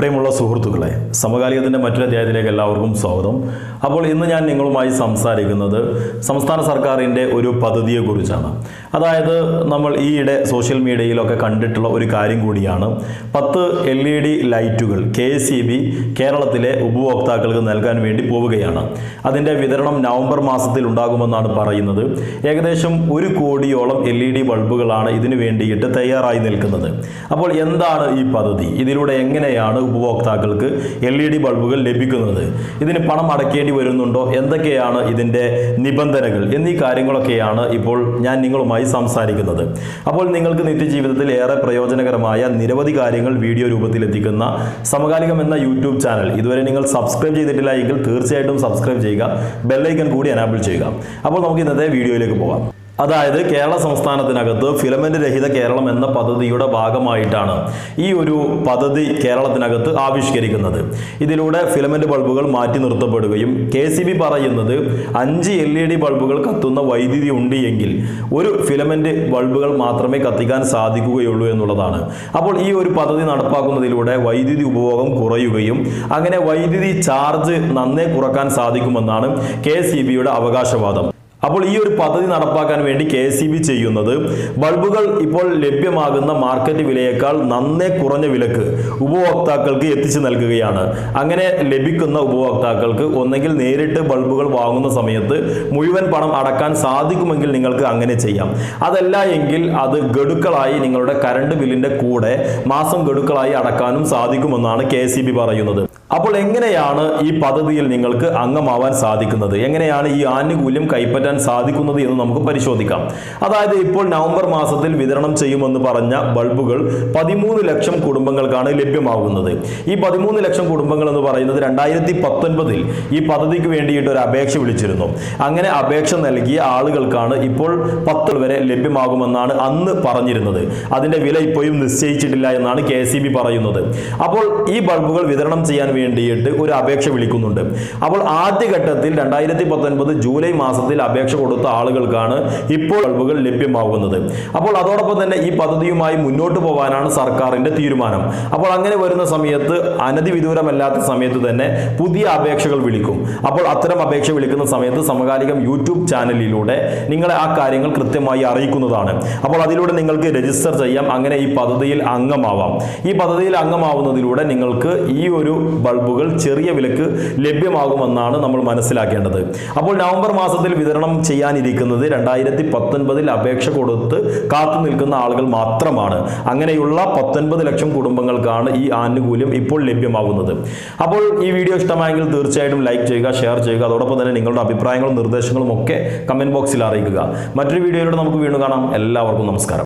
പ്രിയമുള്ള സുഹൃത്തുക്കളെ സമകാലികത്തിന്റെ മറ്റൊരു അധ്യായത്തിലേക്ക് എല്ലാവർക്കും സ്വാഗതം. അപ്പോൾ ഇന്ന് ഞാൻ നിങ്ങളുമായി സംസാരിക്കുന്നത് സംസ്ഥാന സർക്കാരിന്റെ ഒരു പദ്ധതിയെക്കുറിച്ചാണ്. അതായത് നമ്മൾ ഈയിടെ സോഷ്യൽ മീഡിയയിലൊക്കെ കണ്ടിട്ടുള്ള ഒരു കാര്യം കൂടിയാണ്. പത്ത് എൽ ഇ ഡി ലൈറ്റുകൾ കെ ഇ ബി കേരളത്തിലെ ഉപഭോക്താക്കൾക്ക് നൽകാൻ വേണ്ടി പോവുകയാണ്. അതിന്റെ വിതരണം നവംബർ മാസത്തിൽ ഉണ്ടാകുമെന്നാണ് പറയുന്നത്. ഏകദേശം ഒരു കോടിയോളം എൽ ഇ ഡി ബൾബുകളാണ് ഇതിനു വേണ്ടിയിട്ട് തയ്യാറായി നിൽക്കുന്നത്. അപ്പോൾ എന്താണ് ഈ പദ്ധതി? ഇതിലൂടെ എങ്ങനെയാണ് ഉപഭോക്താക്കൾക്ക് എൽ ഇ ഡി ബൾബുകൾ ലഭിക്കുന്നത്. ഇതിന് പണം അടയ്ക്കേണ്ടി വരുന്നുണ്ടോ? എന്തൊക്കെയാണ് ഇതിന്റെ നിബന്ധനകൾ? എന്നീ കാര്യങ്ങളൊക്കെയാണ് ഇപ്പോൾ ഞാൻ നിങ്ങളുമായി സംസാരിക്കുന്നത്. അപ്പോൾ നിങ്ങൾക്ക് നിത്യജീവിതത്തിൽ ഏറെ പ്രയോജനകരമായ നിരവധി കാര്യങ്ങൾ വീഡിയോ രൂപത്തിൽ എത്തിക്കുന്ന സമകാലികം എന്ന യൂട്യൂബ് ചാനൽ. ഇതുവരെ നിങ്ങൾ സബ്സ്ക്രൈബ് ചെയ്തിട്ടില്ല എങ്കിൽ തീർച്ചയായിട്ടും സബ്സ്ക്രൈബ് ചെയ്യുക. ബെല്ലൈക്കൻ കൂടി അനാബിൾ ചെയ്യുക. അപ്പോൾ നമുക്ക് ഇന്നത്തെ വീഡിയോയിലേക്ക് പോകാം. അതായത് കേരള സംസ്ഥാനത്തിനകത്ത് ഫിലമെന്റ് രഹിത കേരളം എന്ന പദ്ധതിയുടെ ഭാഗമായിട്ടാണ് ഈ ഒരു പദ്ധതി കേരളത്തിനകത്ത് ആവിഷ്കരിക്കുന്നത്. ഇതിലൂടെ ഫിലമെന്റ് ബൾബുകൾ മാറ്റി നിർത്തപ്പെടുകയും കെ സി ബി പറയുന്നത് അഞ്ച് എൽ ഇ ഡി ബൾബുകൾ കത്തുന്ന വൈദ്യുതി ഉണ്ട് എങ്കിൽ ഒരു ഫിലമെന്റ് ബൾബുകൾ മാത്രമേ കത്തിക്കാൻ സാധിക്കുകയുള്ളൂ എന്നുള്ളതാണ്. അപ്പോൾ ഈ ഒരു പദ്ധതി നടപ്പാക്കുന്നതിലൂടെ വൈദ്യുതി ഉപഭോഗം കുറയുകയും അങ്ങനെ വൈദ്യുതി ചാർജ് നന്നേ കുറയ്ക്കാൻ സാധിക്കുമെന്നാണ് കെ സി ബിയുടെ അവകാശവാദം. അപ്പോൾ ഈ ഒരു പദ്ധതി നടപ്പാക്കാൻ വേണ്ടി കെ എസ് ചെയ്യുന്നത് ബൾബുകൾ ഇപ്പോൾ ലഭ്യമാകുന്ന മാർക്കറ്റ് വിലയേക്കാൾ നന്നേ കുറഞ്ഞ വിലക്ക് ഉപഭോക്താക്കൾക്ക് എത്തിച്ചു നൽകുകയാണ്. അങ്ങനെ ലഭിക്കുന്ന ഉപഭോക്താക്കൾക്ക് ഒന്നെങ്കിൽ നേരിട്ട് ബൾബുകൾ വാങ്ങുന്ന സമയത്ത് മുഴുവൻ പണം അടക്കാൻ സാധിക്കുമെങ്കിൽ നിങ്ങൾക്ക് അങ്ങനെ ചെയ്യാം. അതല്ല എങ്കിൽ അത് ഗഡുക്കളായി നിങ്ങളുടെ കറണ്ട് ബില്ലിന്റെ കൂടെ മാസം ഗഡുക്കളായി അടക്കാനും സാധിക്കുമെന്നാണ് കെ പറയുന്നത്. അപ്പോൾ എങ്ങനെയാണ് ഈ പദ്ധതിയിൽ നിങ്ങൾക്ക് അംഗമാവാൻ സാധിക്കുന്നത്? എങ്ങനെയാണ് ഈ ആനുകൂല്യം കൈപ്പറ്റാൻ സാധിക്കുന്നത് എന്ന് നമുക്ക് പരിശോധിക്കാം. അതായത് ഇപ്പോൾ നവംബർ മാസത്തിൽ വിതരണം ചെയ്യുമെന്ന് പറഞ്ഞ ബൾബുകൾ പതിമൂന്ന് ലക്ഷം കുടുംബങ്ങൾക്കാണ് ലഭ്യമാകുന്നത്. ഈ പതിമൂന്ന് ലക്ഷം കുടുംബങ്ങൾ എന്ന് പറയുന്നത് രണ്ടായിരത്തി പത്തൊൻപതിൽ ഈ പദ്ധതിക്ക് വേണ്ടിയിട്ട് ഒരു അപേക്ഷ വിളിച്ചിരുന്നു. അങ്ങനെ അപേക്ഷ നൽകിയ ആളുകൾക്കാണ് ഇപ്പോൾ പത്ത് വരെ ലഭ്യമാകുമെന്നാണ് അന്ന് പറഞ്ഞിരുന്നത്. അതിന്റെ വില ഇപ്പോഴും നിശ്ചയിച്ചിട്ടില്ല എന്നാണ് കെ പറയുന്നത്. അപ്പോൾ ഈ ബൾബുകൾ വിതരണം ചെയ്യാൻ വേണ്ടിയിട്ട് ഒരു അപേക്ഷ വിളിക്കുന്നുണ്ട്. അപ്പോൾ ആദ്യഘട്ടത്തിൽ രണ്ടായിരത്തി പത്തൊൻപത് ജൂലൈ മാസത്തിൽ അപേക്ഷ കൊടുത്ത ആളുകൾക്കാണ് ഇപ്പോൾ ബൾബുകൾ ലഭ്യമാകുന്നത്. അപ്പോൾ അതോടൊപ്പം തന്നെ ഈ പദ്ധതിയുമായി മുന്നോട്ട് പോകാനാണ് സർക്കാരിന്റെ തീരുമാനം. അപ്പോൾ അങ്ങനെ വരുന്ന സമയത്ത് അനധി വിദൂരമല്ലാത്ത സമയത്ത് തന്നെ പുതിയ അപേക്ഷകൾ വിളിക്കും. അപ്പോൾ അത്തരം അപേക്ഷ വിളിക്കുന്ന സമയത്ത് സമകാലികം യൂട്യൂബ് ചാനലിലൂടെ നിങ്ങളെ ആ കാര്യങ്ങൾ കൃത്യമായി അറിയിക്കുന്നതാണ്. അപ്പോൾ അതിലൂടെ നിങ്ങൾക്ക് രജിസ്റ്റർ ചെയ്യാം. അങ്ങനെ ഈ പദ്ധതിയിൽ അംഗമാവാം. ഈ പദ്ധതിയിൽ അംഗമാവുന്നതിലൂടെ നിങ്ങൾക്ക് ഈ ഒരു ബൾബുകൾ ചെറിയ വിലക്ക് ലഭ്യമാകുമെന്നാണ് നമ്മൾ മനസ്സിലാക്കേണ്ടത്. അപ്പോൾ നവംബർ മാസത്തിൽ വിതരണം ചെയ്യാനിരിക്കുന്നത് രണ്ടായിരത്തി പത്തൊൻപതിൽ അപേക്ഷ കൊടുത്ത് കാത്തു നിൽക്കുന്ന ആളുകൾ മാത്രമാണ്. അങ്ങനെയുള്ള പത്തൊൻപത് ലക്ഷം കുടുംബങ്ങൾക്കാണ് ഈ ആനുകൂല്യം ഇപ്പോൾ ലഭ്യമാകുന്നത് അപ്പോൾ ഈ വീഡിയോ ഇഷ്ടമായെങ്കിൽ തീർച്ചയായിട്ടും ലൈക്ക് ചെയ്യുക ഷെയർ ചെയ്യുക. അതോടൊപ്പം തന്നെ നിങ്ങളുടെ അഭിപ്രായങ്ങളും നിർദ്ദേശങ്ങളും ഒക്കെ കമന്റ് ബോക്സിൽ അറിയിക്കുക. മറ്റൊരു വീഡിയോയിലൂടെ നമുക്ക് വീണ്ടും കാണാം. എല്ലാവർക്കും നമസ്കാരം.